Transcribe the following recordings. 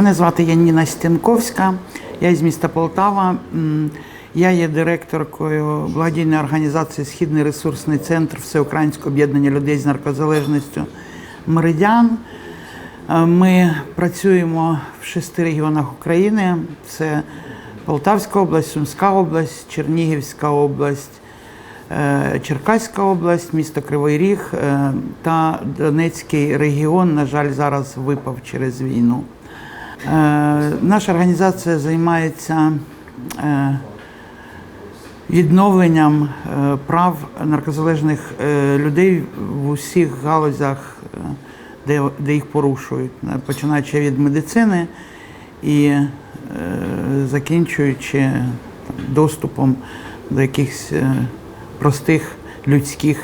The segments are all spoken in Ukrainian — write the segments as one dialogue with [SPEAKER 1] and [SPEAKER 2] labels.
[SPEAKER 1] Мене звати Яніна Стінковська, я із міста Полтава. Я є директоркою благодійної організації Східний ресурсний центр Всеукраїнського об'єднання людей з наркозалежністю Меридіан. Е, Ми працюємо в шести регіонах України: це Полтавська область, Сумська область, Чернігівська область, е, Черкаська область, місто Кривий Ріг е, та Донецький регіон, на жаль, зараз випав через війну. Е, Наша організація займається е, відновленням е, прав наркозалежних людей в усіх галузях, де, їх порушують, починаючи від медицини і закінчуючи доступом до якихось простих людських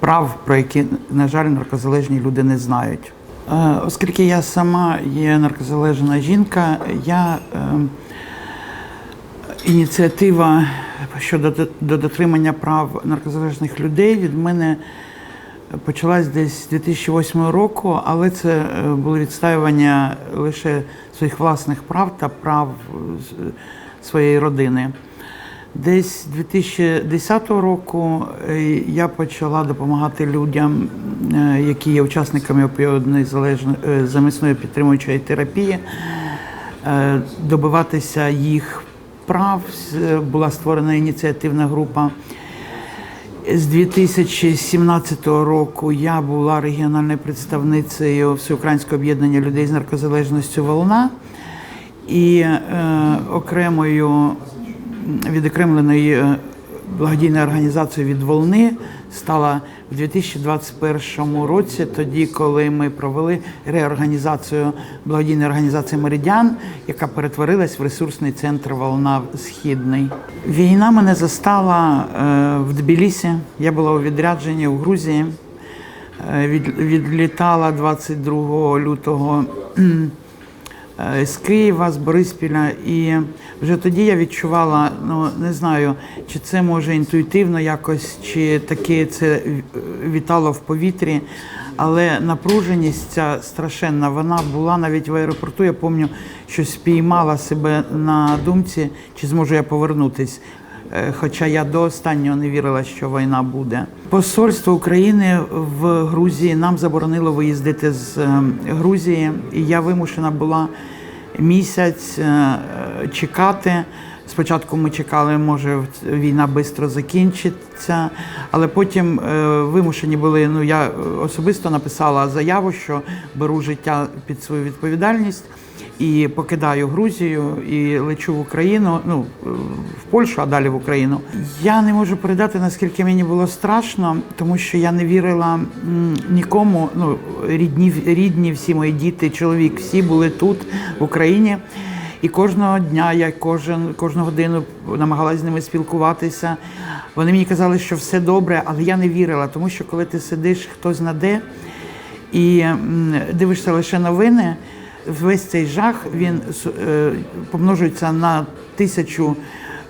[SPEAKER 1] прав, про які, на жаль, наркозалежні люди не знають. Е, Оскільки я сама є наркозалежна жінка, я е, ініціатива щодо до- до дотримання прав наркозалежних людей від мене почалась десь з 2008 року, але це е, було відстаювання лише своїх власних прав та прав своєї родини. Десь 2010 року е, я почала допомагати людям, е, які є учасниками опіодної е, замісної підтримуючої терапії, добиватися їх прав. Була створена ініціативна група. З 2017 року я була регіональною представницею Всеукраїнського об'єднання людей з наркозалежністю Волна і е, окремою відокремленою е, благодійною організацією від Волни стала в 2021 році, тоді, коли ми провели реорганізацію благодійної організації Меридіан, яка перетворилась в ресурсний центр Волна Східний. Війна мене застала е, в Тбілісі. Я була у відрядженні у Грузії. Е, від- відлітала 22 лютого з Києва, з Бориспіля. І вже тоді я відчувала, ну не знаю, чи це може інтуїтивно якось, чи таке це вітало в повітрі. Але напруженість ця страшенна, вона була навіть в аеропорту. Я пам'ятаю, що спіймала себе на думці, чи зможу я повернутись. Е, Хоча я до останнього не вірила, що війна буде. Посольство України в Грузії нам заборонило виїздити з е, Грузії, і я вимушена була місяць е, чекати. Спочатку ми чекали, може війна швидко закінчиться, але потім е, вимушені були. Ну я е, особисто написала заяву, що беру життя під свою відповідальність і покидаю Грузію і лечу в Україну, ну е, в Польщу, а далі в Україну. Я не можу передати наскільки мені було страшно, тому що я не вірила нікому. Ну рідні, рідні, всі мої діти, чоловік, всі були тут в Україні. І кожного дня я кожен кожну годину намагалася з ними спілкуватися. Вони мені казали, що все добре, але я не вірила, тому що коли ти сидиш хтось знаде і дивишся лише новини, весь цей жах він е, помножується на тисячу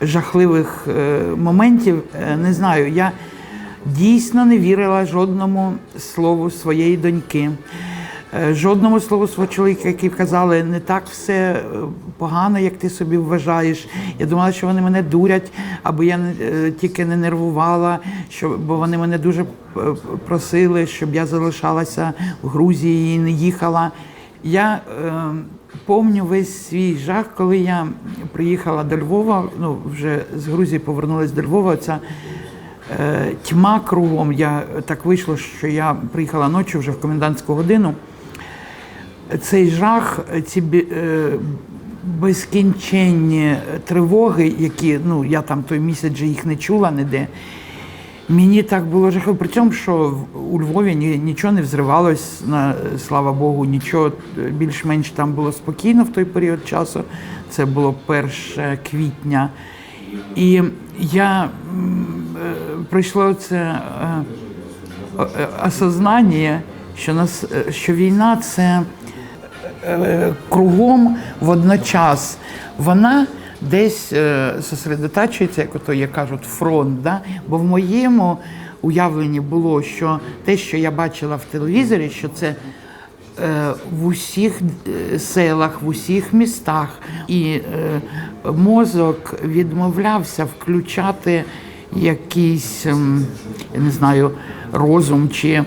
[SPEAKER 1] жахливих е, моментів. Е, Не знаю, я дійсно не вірила жодному слову своєї доньки. Е, Жодному слову свого чоловіка, які казали, не так все е, погано, як ти собі вважаєш. Я думала, що вони мене дурять, аби я е, тільки не нервувала, що, бо вони мене дуже просили, щоб я залишалася в Грузії і не їхала. Я е, помню весь свій жах, коли я приїхала до Львова, ну вже з Грузії повернулася до Львова. Ця тьма кругом. Я так вийшло, що я приїхала ночі вже в комендантську годину. Цей жах, ці е, безкінченні тривоги, які ну я там той місяць же їх не чула ніде. Мені так було жахливо. При цьому, що у Львові нічого не взривалось, на, слава Богу, нічого більш-менш там було спокійно в той період часу. Це було 1 квітня. І я е, пройшло це е, осознання, що нас що війна це кругом водночас. Вона десь е, як ото як кажуть, фронт. Да? Бо в моєму уявленні було, що те, що я бачила в телевізорі, що це е, в усіх е, селах, в усіх містах, і е, мозок відмовлявся включати якийсь, ем, я не знаю, розум чи,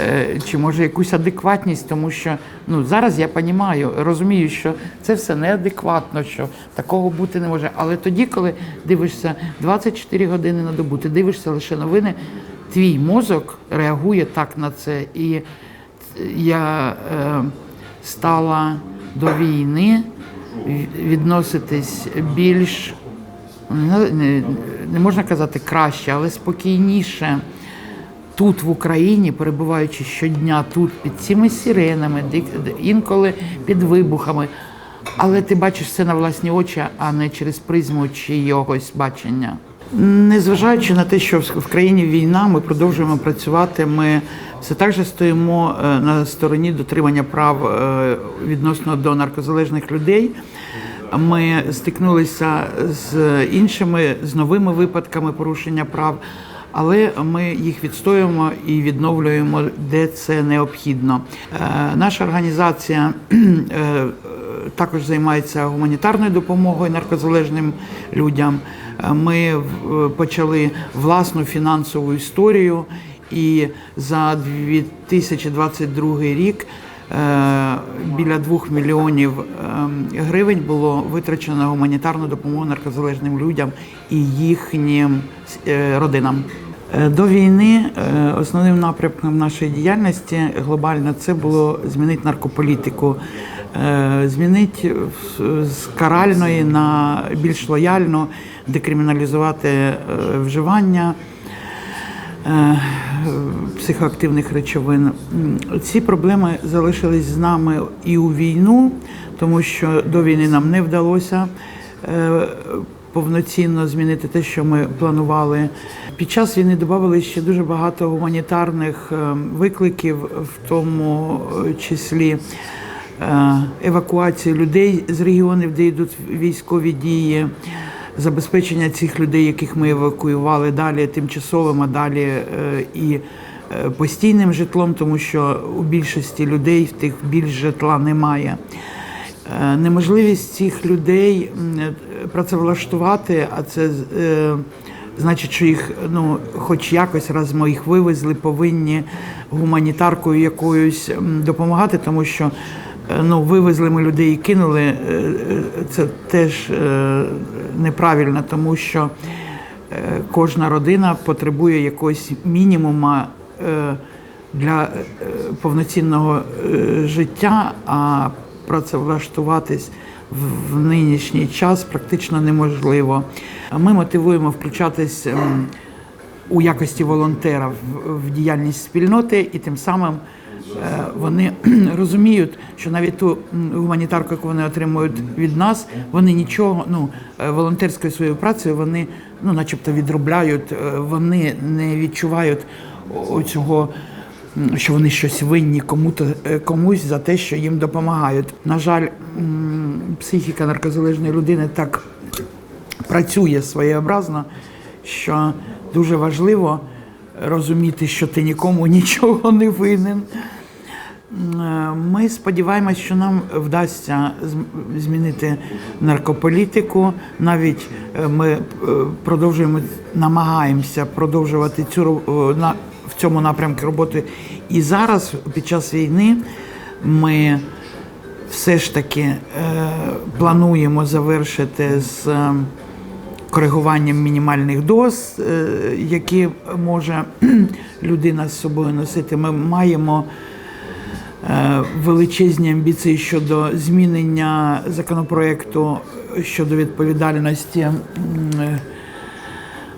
[SPEAKER 1] е, чи може якусь адекватність, тому що ну, зараз я розумію, розумію, що це все неадекватно, що такого бути не може. Але тоді, коли дивишся 24 години на добу, ти дивишся лише новини, твій мозок реагує так на це. І я е, стала до війни відноситись більш не, не можна казати краще, але спокійніше тут в Україні, перебуваючи щодня тут під цими сиренами, інколи під вибухами. Але ти бачиш це на власні очі, а не через призму чийогось бачення. Незважаючи на те, що в в країні війна, ми продовжуємо працювати. Ми все так же стоїмо е, на стороні дотримання прав е, відносно до наркозалежних людей. Ми стикнулися з іншими з новими випадками порушення прав, але ми їх відстоюємо і відновлюємо, де це необхідно. Е, Наша організація е, також займається гуманітарною допомогою наркозалежним людям. Е, Ми почали власну фінансову історію, і за 2022 рік біля 2 мільйонів ем, гривень було витрачено гуманітарну допомогу наркозалежним людям і їхнім родинам. Е, До війни е, основним напрямком нашої діяльності глобально це було змінити наркополітику, е, змінити з каральної на більш лояльну, декриміналізувати вживання психоактивних речовин. Ці проблеми залишились з нами і у війну, тому що до війни нам не вдалося повноцінно змінити те, що ми планували. Під час війни додавали ще дуже багато гуманітарних е, викликів, в тому е, числі е, евакуації людей з регіонів, де йдуть військові дії забезпечення цих людей, яких ми евакуювали далі тимчасовим, а далі і постійним житлом, тому що у більшості людей в тих більш житла немає. Е, Неможливість цих людей е, працевлаштувати, а це е, значить, що їх ну, хоч якось раз ми їх вивезли, повинні гуманітаркою якоюсь допомагати, тому що ну, вивезли ми людей і кинули. Це теж неправильно, тому що кожна родина потребує якогось мінімума для повноцінного життя, а працевлаштуватись в- нинішній час практично неможливо. Ми мотивуємо включатись ем, у якості волонтера в, діяльність спільноти, і тим самим е, вони розуміють, що навіть ту гуманітарку, яку вони отримують від нас, вони нічого, ну е, волонтерською своєю працею, вони ну, начебто відробляють, е, вони не відчувають о- оцього. Що вони щось винні кому-то е, комусь за те, що їм допомагають. На жаль, психіка наркозалежної людини так працює своєобразно, що дуже важливо розуміти, що ти нікому нічого не винен. Е, Ми сподіваємось, що нам вдасться змінити наркополітику. Навіть е, ми продовжуємо намагаємося продовжувати цю в цьому напрямку роботи. І зараз, під час війни, ми все ж таки е, плануємо завершити з е, коригуванням мінімальних доз, е, які може людина з собою носити. Ми маємо е, величезні амбіції щодо змінення законопроекту щодо відповідальності. е,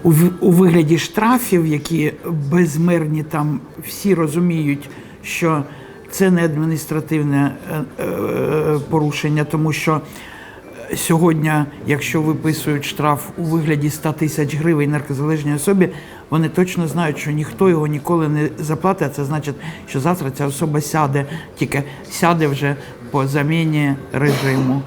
[SPEAKER 1] у, вигляді штрафів, які безмерні, там всі розуміють, що це не адміністративне е, е, порушення, тому що е, сьогодні, якщо виписують штраф у вигляді 100 тисяч гривень наркозалежній особі, вони точно знають, що ніхто його ніколи не заплатить. А це значить, що завтра ця особа сяде, тільки сяде вже по заміні режиму.